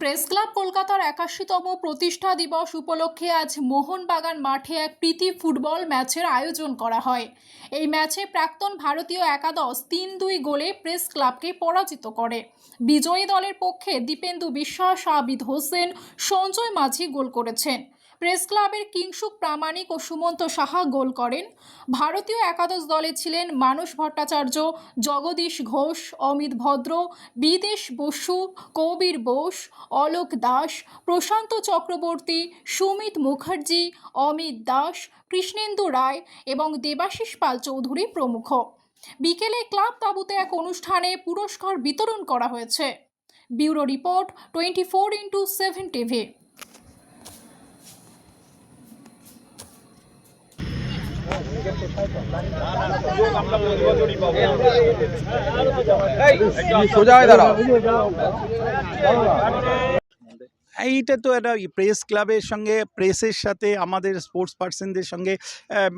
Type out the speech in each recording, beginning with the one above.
Press club কলকাতার একাশিতম প্রতিষ্ঠা দিবস উপলক্ষে আজ মোহনবাগান মাঠে এক প্রীতি ফুটবল ম্যাচের আয়োজন করা হয়। এই ম্যাচে প্রাক্তন ভারতীয় একাদশ তিন দুই গোলে প্রেস ক্লাবকে পরাজিত করে। বিজয়ী দলের পক্ষে দীপেন্দু বিশ্বাস, আবিদ হোসেন, সঞ্জয় মাঝি গোল করেছেন। প্রেস ক্লাবের কিংসুক প্রামাণিক ও সুমন্ত সাহা গোল করেন। ভারতীয় একাদশ দলে ছিলেন মানস ভট্টাচার্য, জগদীশ ঘোষ, অমিত ভদ্র, বিদেশ বসু, কবির বোস, অলোক দাস, প্রশান্ত চক্রবর্তী, সুমিত মুখার্জি, অমিত দাস, কৃষ্ণেন্দু রায় এবং দেবাশিস পাল চৌধুরী প্রমুখ। বিকেলে ক্লাব তাঁবুতে এক অনুষ্ঠানে পুরস্কার বিতরণ করা হয়েছে। Bureau report twenty four into seven TV. সোজা হয়ে দাঁড়াও এইটা তো একটা প্রেস ক্লাবের সঙ্গে প্রেসের সাথে আমাদের স্পোর্টস পার্সনদের সঙ্গে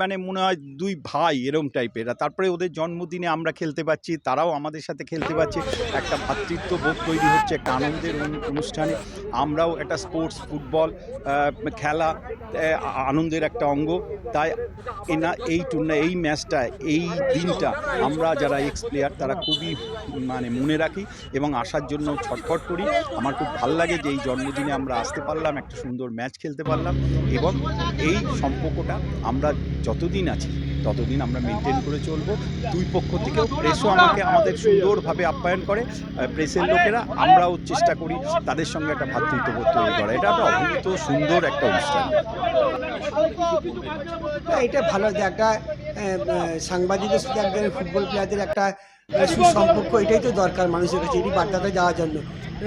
মানে মনে হয় দুই ভাই এরম টাইপের তারপরে ওদের জন্মদিনে আমরা খেলতে পারছি, তারাও আমাদের সাথে খেলতে পারছে। একটা ভ্রাতৃত্ব বোধ তৈরি হচ্ছে একটা আনন্দের অনুষ্ঠানে। আমরাও একটা স্পোর্টস ফুটবল খেলা আনন্দের একটা অঙ্গ। তাই এনা, এই টুর্না এই ম্যাচটা এই দিনটা আমরা যারা এক্স প্লেয়ার তারা খুবই মানে মনে রাখি এবং আসার জন্য ছটফট করি। আমার খুব ভালো লাগে যে এই জন্মদিনে আমরা আসতে পারলাম, একটা সুন্দর ম্যাচ খেলতে পারলাম এবং এই সম্পর্কটা আমরা যতদিন আছি, ততদিন আমরা মেনটেন করে চলবো। দুই পক্ষ থেকেও প্রেসও আমাকে আমাদের সুন্দরভাবে আপ্যায়ন করে প্রেসের লোকেরা, আমরাও চেষ্টা করি তাদের সঙ্গে একটা ভ্রাতৃত্ববোধ তৈরি করা এটা একটা অভূত সুন্দর একটা অনুষ্ঠান। এটা ভালো একটা সাংবাদিকের সাথে একজন ফুটবল প্লেয়ারদের একটা সুসম্পর্ক, এটাই তো দরকার মানুষের কাছে, এটি বার্তাটা যাওয়ার জন্য।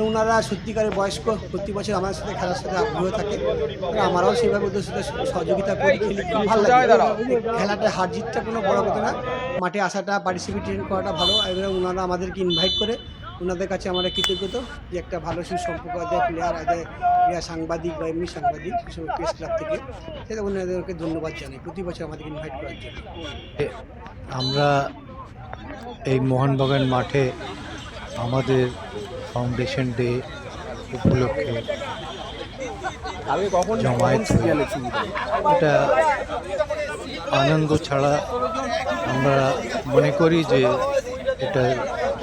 ওনারা সত্যিকারের বয়স্ক প্রতি বছর আমার সাথে খেলার সাথে আগ্রহ থাকে। এবং আমরাও সেইভাবে ওদের সাথে সহযোগিতা করি খেলি ভালো লাগে। খেলাটা হার জিতটা কোনো বড় কথা না। মাঠে আসাটা পার্টিসিপেট করাটা ভালো। এবারে ওনারা আমাদেরকে ইনভাইট করে ওনাদের কাছে আমরা কৃতজ্ঞত যে একটা ভালো সুসম্পর্ক আছে প্লেয়ার আছে প্লেয়ার সাংবাদিক বা এমনি সাংবাদিক সেসব প্রেস ক্লাব থেকে সেটা ওনাদেরকে ধন্যবাদ জানাই প্রতি বছর আমাদেরকে ইনভাইট করার জন্য। আমরা এই মোহনবাগান মাঠে আমাদের ফাউন্ডেশন ডে উপলক্ষে জমায়েত। এটা আনন্দ ছাড়া আমরা মনে করি যে এটা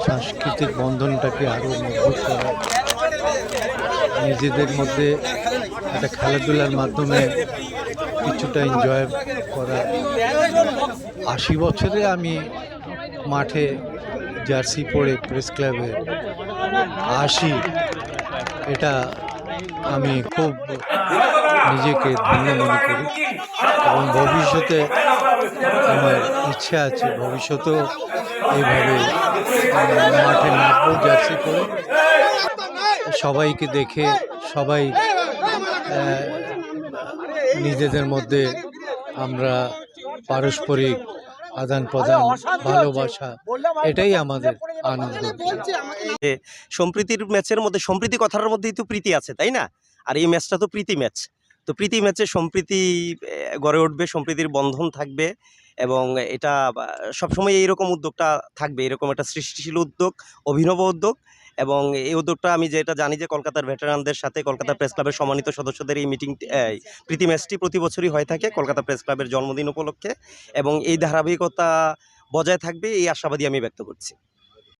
সাংস্কৃতিক বন্ধনটাকে আরও মজবুত করা নিজেদের মধ্যে একটা খেলাধুলার মাধ্যমে কিছুটা এনজয় করা আশি বছরে আমি মাঠে জার্সি পরে প্রেস ক্লাবে আসি, এটা আমি খুব নিজেকে ধন্য মনে করি। এবং ভবিষ্যতে আমার ইচ্ছা আছে, ভবিষ্যতেও এইভাবে মাঠে নামবো জার্সি পরে। সবাইকে দেখে সবাই নিজেদের মধ্যে আমরা পারস্পরিক আদান প্রদান ভালোবাসা এটাই আমাদের আনন্দ। সম্প্রীতির ম্যাচের মধ্যে সম্প্রীতি কথার মধ্যেই তো প্রীতি আছে তাই না? আর এই ম্যাচটা তো প্রীতি ম্যাচ। তো প্রীতি ম্যাচে সম্প্রীতি গড়ে উঠবে সম্প্রীতির বন্ধন থাকবে এবং এটা সবসময় এইরকম উদ্যোগটা থাকবে এরকম একটা সৃষ্টিশীল উদ্যোগ অভিনব উদ্যোগ। এবং এই উদ্যোগটা আমি যেটা জানি যে কলকাতার ভেটারানদের সাথে কলকাতা প্রেস ক্লাবের সম্মানিত সদস্যদের এই মিটিং প্রীতি ম্যাচটি প্রতি বছরই হয়ে থাকে কলকাতা প্রেস ক্লাবের জন্মদিন উপলক্ষে এবং এই ধারাবাহিকতা বজায় থাকবে, এই আশাবাদী আমি ব্যক্ত করছি।